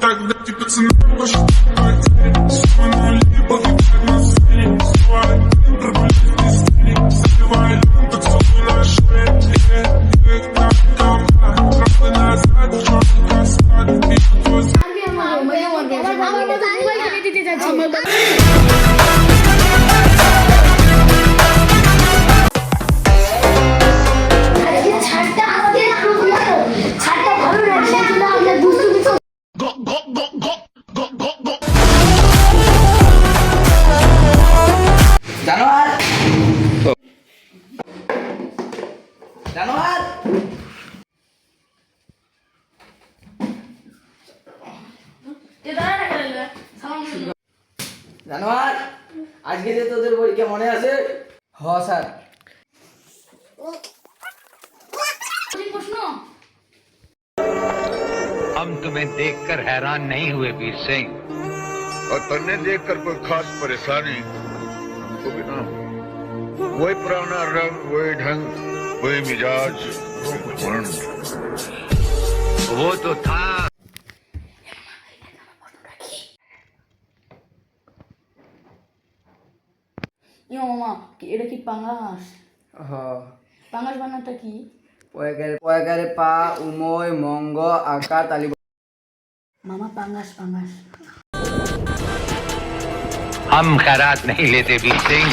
Тогда ты пацаны пошли на либо জানোয়ার আজকে যে তোদের পরীক্ষা মনে আছে হ স্যার हम तुम्हें देखकर हैरान नहीं हुए वीर सिंह और तन्ने देखकर कोई खास परेशानी हमको भी ना वही पुराना रंग वही ढंग वही मिजाज वही घमंड वो तो था মামা কি- এটা কি পাঙ্গাস হ পাঙ্গাস বানানটা কি পয়কারে পয়কারে পা উময় মঙ্গ আকা তালি মামা পাঙ্গাস পাঙ্গাস हम खैरात नहीं लेते वीर सिंह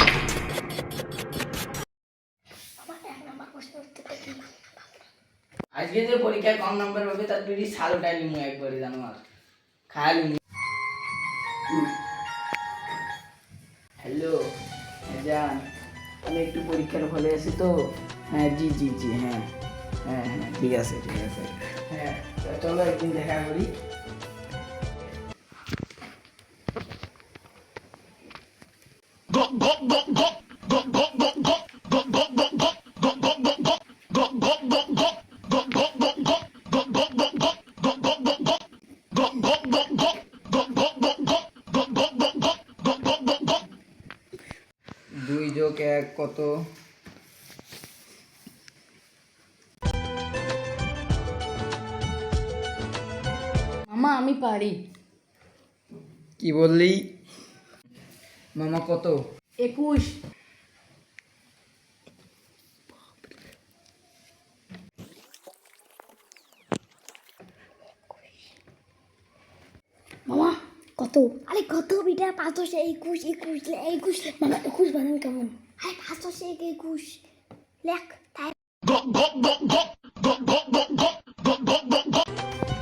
আজকে যে পরীক্ষায় কম নাম্বার পাবে তার তুই সালোটাই লিমু একবারে জানোয়ার খায়া লিমু হ্যালো জান আমি একটু পরীক্ষার ফলে আছি তো? হ্যাঁ জি জি জি হ্যাঁ। হ্যাঁ হ্যাঁ ঠিক আছে ঠিক আছে। হ্যাঁ চলো একদিন দেখা করি। কত? মামা আমি পারি। কি বললি? মামা কত? একুশ। মামা কত? আরে কত বিটা? পাঁচ দশ একুশ একুশ একুশ মামা একুশ বানান কেমন? আরে পাঁচ দশ এক একুশ লেখ তাই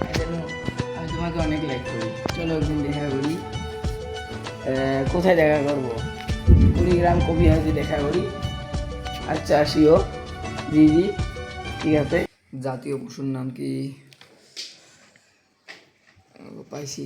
I don't know, আমি তোমাকে অনেক লাইক করি চলো একদিন দেখা করি আহ, কোথায় দেখা করব কুড়িগ্রাম কবি হাউসে দেখা করি আচ্ছা আসিও। জি জি ঠিক আছে? জাতীয় পশুর নাম কি? পাইছি।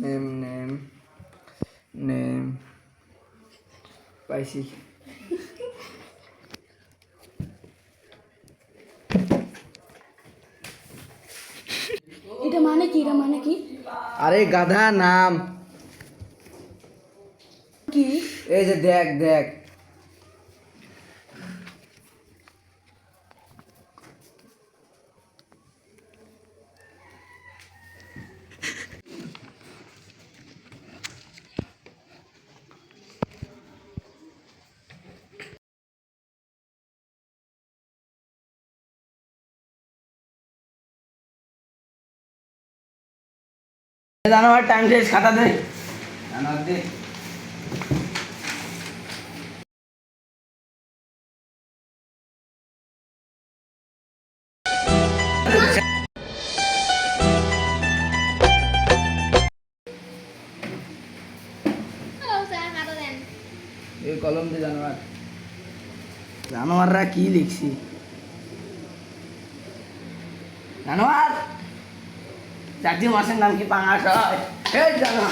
Name, name, name. পাইছি এটা মানে কি এটা মানে কি আরে গাধা নাম কি এই যে দেখ দেখ জানোয়ার টাইম শেষ খাতা দে। জানোয়ার দে জানোয়ার। জানোয়াররা কি লিখছি? জানোয়ার! চারটি মাসের নাম কি পাঙাশ হয়? এই জানো।